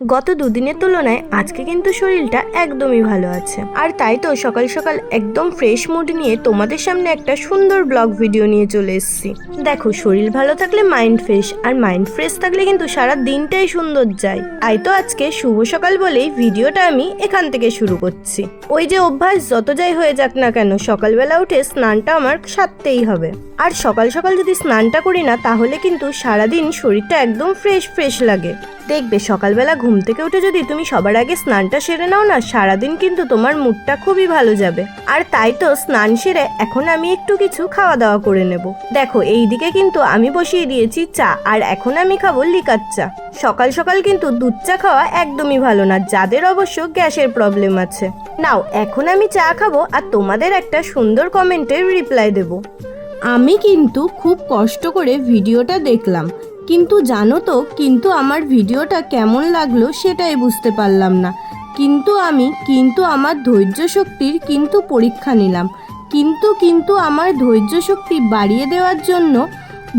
গত দুদিনের তুলনায় আজকে কিন্তু শরীরটা একদমই ভালো আছে। আর তাই তো সকাল সকাল একদম ফ্রেশ মুড নিয়ে তোমাদের সামনে একটা সুন্দর ব্লগ ভিডিও নিয়ে চলে এসেছি। দেখো, শরীর ভালো থাকলে মাইন্ড ফ্রেশ আর মাইন্ড ফ্রেশ থাকলে কিন্তু সারা দিনটাই সুন্দর যায়। তাই তো আজকে শুভ সকাল বলেই ভিডিওটা আমি এখান থেকে শুরু করছি। ওই যে অভ্যাস, যত যাই হয়ে যাক না কেন, সকালবেলা উঠে স্নানটা আমার সারতেই হবে। আর সকাল সকাল যদি স্নানটা করি না, তাহলে কিন্তু সারাদিন শরীরটা একদম ফ্রেশ ফ্রেশ লাগে। দেখবে সকালবেলা ঘুম থেকে উঠে যদি তুমি সবার আগে স্নানটা সেরে নাও না, সারাদিন কিন্তু তোমার মুডটা খুবই ভালো যাবে। আর তাই তো স্নান সেরে এখন আমি একটু কিছু খাওয়া দাওয়া করে নেব। দেখো এই দিকে কিন্তু আমি বসিয়ে দিয়েছি চা, আর এখন আমি খাব লিকার চা। সকাল সকাল কিন্তু দুধ চা খাওয়া একদমই ভালো না, যাদের অবশ্য গ্যাসের প্রবলেম আছে। নাও, এখন আমি চা খাব, আর তোমাদের একটা সুন্দর কমেন্টের রিপ্লাই দেবো। আমি কিন্তু খুব কষ্ট করে ভিডিওটা দেখলাম। কিন্তু জানো তো, কিন্তু আমার ভিডিওটা কেমন লাগল সেটাই বুঝতে পারলাম না। কিন্তু আমি, কিন্তু আমার ধৈর্য শক্তির কিন্তু পরীক্ষা নিলাম। কিন্তু কিন্তু আমার ধৈর্য শক্তি বাড়িয়ে দেওয়ার জন্য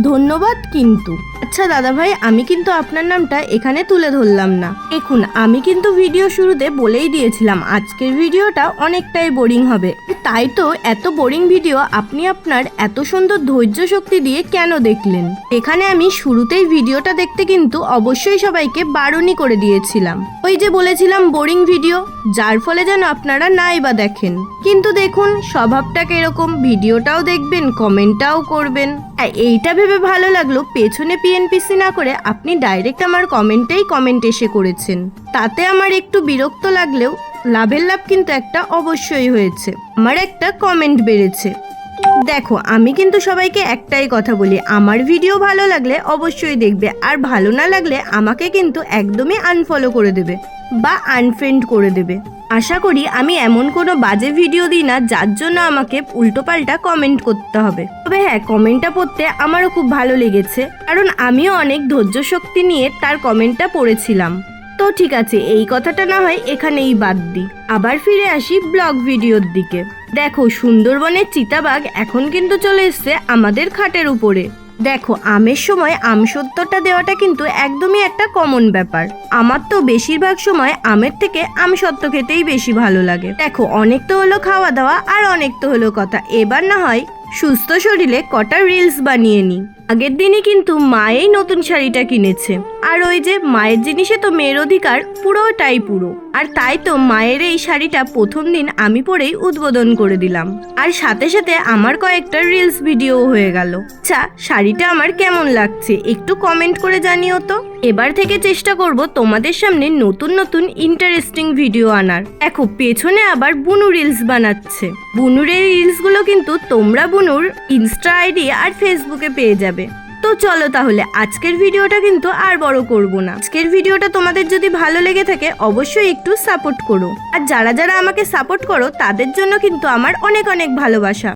ধন্যবাদ কিন্তু। আচ্ছা দাদা ভাই আমি কিন্তু আপনার নামটা এখানে তুলে ধরলাম না। দেখুন আমি কিন্তু ভিডিও শুরুতে বলেই দিয়েছিলাম আজকের ভিডিওটা অনেকটাই বোরিং হবে। তাই তো এত বোরিং ভিডিও আপনি আপনার এত সুন্দর ধৈর্য শক্তি দিয়ে কেন দেখলেন? এখানে আমি শুরুতেই ভিডিওটা দেখতে কিন্তু অবশ্যই সবাইকে বারণই করে দিয়েছিলাম। ওই যে বলেছিলাম বোরিং ভিডিও যার ফলে যেন আপনারা নাই বা দেখেন। কিন্তু দেখুন স্বভাবটা এরকম ভিডিওটাও দেখবেন কমেন্টটাও করবেন। হ্যাঁ, এইটা ভেবে ভালো লাগল পেছনে পিএনপিসি না করে আপনি ডাইরেক্ট আমার কমেন্টেই কমেন্ট এসে করেছেন। তাতে আমার একটু বিরক্ত লাগলেও লাভের লাভ কিন্তু একটা অবশ্যই হয়েছে। আমার একটা কমেন্ট বেড়েছে। দেখো, আমি কিন্তু সবাইকে একটাই কথা বলি, আমার ভিডিও ভালো লাগলে অবশ্যই দেখবে, আর ভালো না লাগলে আমাকে কিন্তু একদমই আনফলো করে দেবে বা আনফ্রেন্ড করে দেবে। আশা করি আমি এমন কোনো বাজে ভিডিও দিই না, যার জন্য আমাকে উল্টোপাল্টা কমেন্ট করতে হবে। তবে হ্যাঁ কমেন্টটা পড়তে আমারও খুব ভালো লেগেছে, কারণ আমিও অনেক ধৈর্য শক্তি নিয়ে তার কমেন্টটা পড়েছিলাম। তো ঠিক আছে, এই কথাটা না হয় এখানেই বাদ দিই। আবার ফিরে আসি ব্লগ ভিডিওর দিকে। দেখো, সুন্দরবনের চিতাবাঘ এখন কিন্তু চলে এসছে আমাদের খাটের উপরে। দেখো, আমের সময় আম সত্যটা দেওয়াটা কিন্তু একদমই একটা কমন ব্যাপার। আমার তো বেশিরভাগ সময় আমের থেকে আম সত্য খেতেই বেশি ভালো লাগে। দেখো, অনেক তো হলো খাওয়া দাওয়া আর অনেক তো হলো কথা। এবার না হয় সুস্থ শরীরে কটা রিলস বানিয়ে নিই। আগের দিনই কিন্তু মায়েই নতুন শাড়িটা কিনেছে। আর ওই যে মায়ের জিনিসে তো মেয়ের অধিকার পুরোটাই পুরো। আর তাই তো মায়ের এই শাড়িটা প্রথম দিন আমি পরেই উদ্বোধন করে দিলাম। আর সাথে সাথে আমার কয়েকটা রিলস ভিডিও হয়ে গেল। আচ্ছা শাড়িটা আমার কেমন লাগছে একটু কমেন্ট করে জানিও তো। এবার থেকে চেষ্টা করব তোমাদের সামনে নতুন নতুন ইন্টারেস্টিং ভিডিও আনার। দেখো, পেছনে আবার বুনু রিলস বানাচ্ছে। বুনুর এই রিলসগুলো কিন্তু তোমরা বুনুর ইনস্টা আইডি আর ফেসবুকে পেয়ে যাবে। তো চলো তাহলে, আজকের ভিডিওটা কিন্তু আর বড় করব না। আজকের ভিডিওটা তোমাদের যদি ভালো লেগে থাকে, অবশ্যই একটু সাপোর্ট করো। আর যারা যারা আমাকে সাপোর্ট করো, তাদের জন্য কিন্তু আমার অনেক অনেক ভালোবাসা।